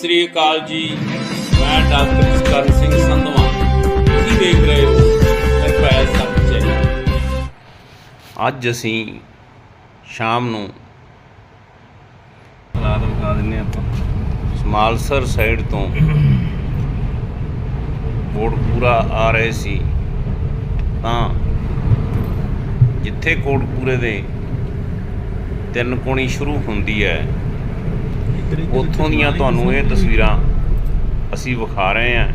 ਸ੍ਰੀ ਅਕਾਲ ਜੀ। ਮੈਂ ਡਾਕਟਰ ਜਸਕਰਨ ਸਿੰਘ ਸੰਧਵਾ। ਤੁਸੀਂ ਦੇਖ ਰਹੇ ਹੋ ਸੱਚ ਚੈਨਲ। ਅੱਜ ਅਸੀਂ ਸ਼ਾਮ ਨੂੰ ਹਾਲਾਤ ਵਿਖਾ ਦਿੰਨੇ ਆਪਾਂ। ਸਮਾਲਸਰ ਸਾਈਡ ਤੋਂ ਕੋਟਪੂਰਾ ਆ ਰਹੇ ਸੀ। ਤਾਂ ਜਿੱਥੇ ਕੋਟਪੂਰੇ ਦੇ ਤਿੰਨ ਕੋਣੀ ਸ਼ੁਰੂ ਹੁੰਦੀ ਹੈ ਉੱਥੋਂ ਦੀਆਂ ਤੁਹਾਨੂੰ ਇਹ ਤਸਵੀਰਾਂ ਅਸੀਂ ਵਿਖਾ ਰਹੇ ਹਾਂ।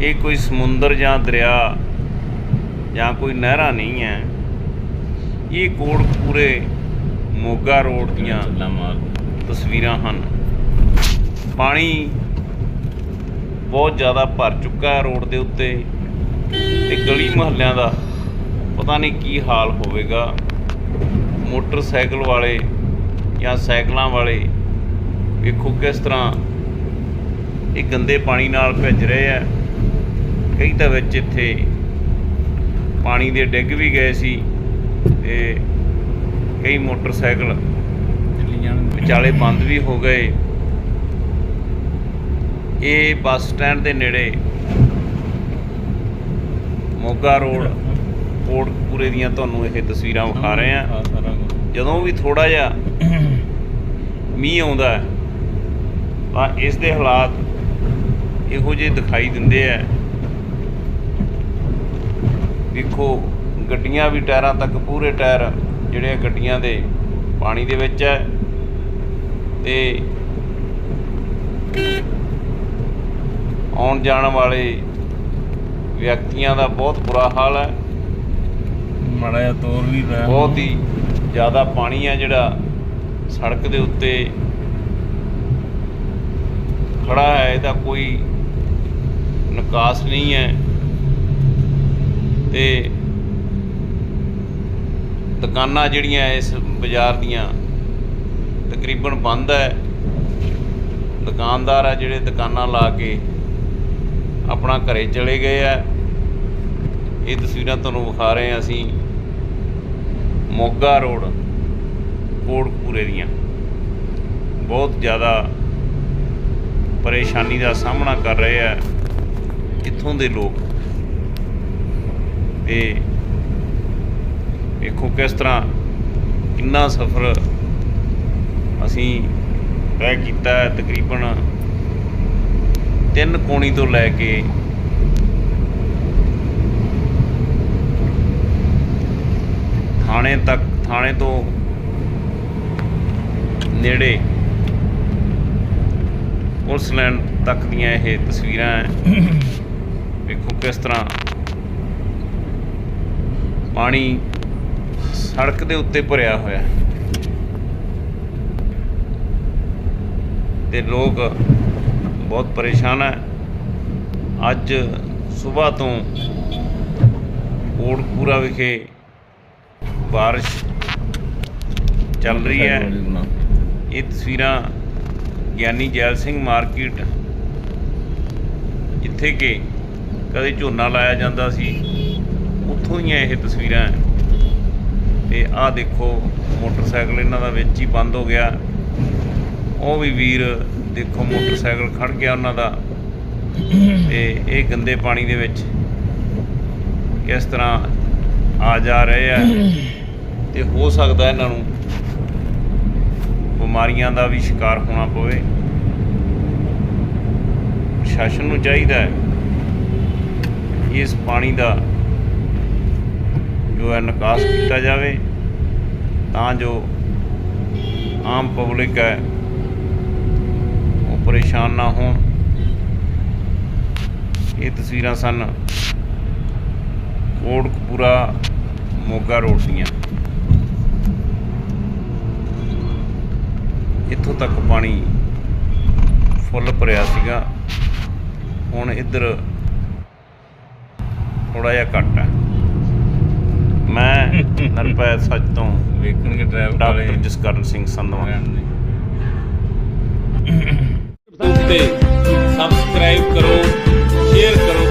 ਇਹ ਕੋਈ ਸਮੁੰਦਰ ਜਾਂ ਦਰਿਆ ਜਾਂ ਕੋਈ ਨਹਿਰਾਂ ਨਹੀਂ ਹੈ। ਇਹ ਕੋਟਪੂਰੇ ਮੋਗਾ ਰੋਡ ਦੀਆਂ ਚੱਲਾ ਤਸਵੀਰਾਂ ਹਨ। ਪਾਣੀ ਬਹੁਤ ਜ਼ਿਆਦਾ ਭਰ ਚੁੱਕਾ ਹੈ ਰੋਡ ਦੇ ਉੱਤੇ ਤੇ ਗਲੀ ਮੁਹੱਲਿਆਂ ਦਾ ਪਤਾ ਨਹੀਂ ਕੀ ਹਾਲ ਹੋਵੇਗਾ। ਮੋਟਰਸਾਈਕਲ ਵਾਲੇ ਜਾਂ ਸਾਈਕਲਾਂ ਵਾਲੇ ਵੇਖੋ ਕਿਸ ਤਰ੍ਹਾਂ ਇਹ ਗੰਦੇ ਪਾਣੀ ਨਾਲ ਭਿੱਜ ਰਹੇ ਆ। ਕਈ ਤਾਂ ਵਿੱਚ ਇੱਥੇ ਪਾਣੀ ਦੇ ਡਿੱਗ ਵੀ ਗਏ ਸੀ ਤੇ ਕਈ ਮੋਟਰਸਾਈਕਲ ਵਿਚਾਲੇ ਬੰਦ ਵੀ ਹੋ ਗਏ। ਇਹ ਬੱਸ ਸਟੈਂਡ ਦੇ ਨੇੜੇ ਮੋਗਾ ਰੋਡ ਕੋਟਕਪੂਰੇ ਦੀਆਂ ਤੁਹਾਨੂੰ ਇਹ ਤਸਵੀਰਾਂ ਵਿਖਾ ਰਹੇ ਆ। ਜਦੋਂ ਵੀ ਥੋੜਾ ਜਿਹਾ ਮੀਂਹ ਆਉਂਦਾ ਹੈ, ਤਾਂ ਇਸ ਦੇ ਹਾਲਾਤ ਇਹੋ ਜਿਹੇ ਦਿਖਾਈ ਦਿੰਦੇ ਆ। ਦੇਖੋ ਗੱਡੀਆਂ ਵੀ ਟਾਇਰਾਂ ਤੱਕ ਪੂਰੇ ਟਾਇਰ ਜਿਹੜੇ ਗੱਡੀਆਂ ਦੇ ਪਾਣੀ ਦੇ ਵਿੱਚ ਹੈ ਤੇ ਆਉਣ ਜਾਣ ਵਾਲੇ ਵਿਅਕਤੀਆਂ ਦਾ ਬਹੁਤ ਬੁਰਾ ਹਾਲ ਹੈ ਮਾੜਾ ਜਿਹਾ ਤੋਰ ਵੀ ਪਿਆ। ਬਹੁਤ ਹੀ ਜ਼ਿਆਦਾ ਪਾਣੀ ਹੈ ਜਿਹੜਾ ਸੜਕ ਦੇ ਉੱਤੇ ਖੜਾ ਹੈ ਇਹਦਾ ਕੋਈ ਨਿਕਾਸ ਨਹੀਂ ਹੈ। ਤੇ ਦੁਕਾਨਾਂ ਜਿਹੜੀਆਂ ਇਸ ਬਾਜ਼ਾਰ ਦੀਆਂ ਤਕਰੀਬਨ ਬੰਦ ਹੈ। ਦੁਕਾਨਦਾਰ ਆ ਜਿਹੜੇ ਦੁਕਾਨਾਂ ਲਾ ਕੇ ਆਪਣਾ ਘਰੇ ਚਲੇ ਗਏ ਆ। ਇਹ ਤਸਵੀਰਾਂ ਤੁਹਾਨੂੰ ਵਿਖਾ ਰਹੇ ਹਾਂ ਅਸੀਂ। ਮੋਗਾ ਰੋਡ, ਕੋਟਕਪੂਰੇ ਦੀਆਂ। ਬਹੁਤ ਜ਼ਿਆਦਾ ਪਰੇਸ਼ਾਨੀ ਦਾ ਸਾਹਮਣਾ ਕਰ ਰਹੇ ਆ ਇੱਥੋਂ ਦੇ ਲੋਕ ਤੇ ਵੇਖੋ ਕਿਸ ਤਰ੍ਹਾਂ ਕਿੰਨਾ ਸਫ਼ਰ ਅਸੀਂ ਤੈਅ ਕੀਤਾ ਹੈ। ਤਕਰੀਬਨ ਤਿੰਨ ਕੋਣੀ ਤੋਂ ਲੈ ਕੇ ਥਾਣੇ ਤੱਕ, ਥਾਣੇ ਤੋਂ ਨੇੜੇ ਪੁਲਿਸ ਲਾਈਨ ਤੱਕ ਦੀਆਂ ਇਹ ਤਸਵੀਰਾਂ ਹੈ। ਵੇਖੋ ਕਿਸ ਤਰ੍ਹਾਂ ਪਾਣੀ ਸੜਕ ਦੇ ਉੱਤੇ ਭਰਿਆ ਹੋਇਆ ਹੈ। ਤੇ ਲੋਕ ਬਹੁਤ ਪਰੇਸ਼ਾਨ ਹੈ। ਅੱਜ ਸਵੇਰ ਤੋਂ ਕੋਟਪੂਰਾ ਵਿਖੇ ਬਾਰਿਸ਼ ਚੱਲ ਰਹੀ ਹੈ। ਇਹ ਤਸਵੀਰਾਂ ਗਿਆਨੀ ਜੈਲ ਸਿੰਘ ਮਾਰਕੀਟ। ਜਿੱਥੇ ਕਿ ਕਦੇ ਝੋਨਾ ਲਾਇਆ ਜਾਂਦਾ ਸੀ, ਉੱਥੋਂ ਦੀਆਂ ਇਹ ਤਸਵੀਰਾਂ। ਹੈ ਤੇ ਆਹ ਦੇਖੋ, ਮੋਟਰਸਾਈਕਲ ਇਹਨਾਂ ਦਾ ਵਿੱਚ ਹੀ ਬੰਦ ਹੋ ਗਿਆ। ਉਹ ਵੀ ਵੀਰ ਦੇਖੋ, ਮੋਟਰਸਾਈਕਲ ਖੜ ਗਿਆ ਉਹਨਾਂ ਦਾ। ਤੇ ਇਹ ਗੰਦੇ ਪਾਣੀ ਦੇ ਵਿੱਚ ਕਿਸ ਤਰ੍ਹਾਂ ਆ ਜਾ ਰਹੇ ਆ। ਤੇ ਹੋ ਸਕਦਾ ਇਹਨਾਂ ਨੂੰ ਬਿਮਾਰੀਆਂ ਦਾ ਵੀ ਸ਼ਿਕਾਰ ਹੋਣਾ ਪਵੇ। ਪ੍ਰਸ਼ਾਸਨ ਨੂੰ ਚਾਹੀਦਾ ਹੈ ਇਸ ਪਾਣੀ ਦਾ ਜੋ ਹੈ ਨਿਕਾਸ ਕੀਤਾ ਜਾਵੇ, ਤਾਂ ਜੋ ਆਮ ਪਬਲਿਕ ਹੈ ਉਹ ਪਰੇਸ਼ਾਨ ਨਾ ਹੋਣ। ਇਹ ਤਸਵੀਰਾਂ ਸਨ ਕੋਟਕਪੂਰਾ ਮੋਗਾ ਰੋਡ ਦੀਆਂ। ਇੱਥੋਂ ਤੱਕ ਪਾਣੀ ਫੁੱਲ ਭਰਿਆ ਸੀਗਾ। ਹੁਣ ਇੱਧਰ ਥੋੜਾ ਜਿਹਾ ਘੱਟ ਹੈ। ਮੈਂ ਨਰਪੈ ਸੱਚ ਤੋਂ ਵੇਖਣਗੇ ਡਰਾਈਵਰ ਵਾਲੇ। ਡਾਕਟਰ ਜਸਕਰਨ ਸਿੰਘ ਸੰਧਵਾ। ਉੱਤੇ ਸਬਸਕ੍ਰਾਈਬ ਕਰੋ ਸ਼ੇਅਰ ਕਰੋ।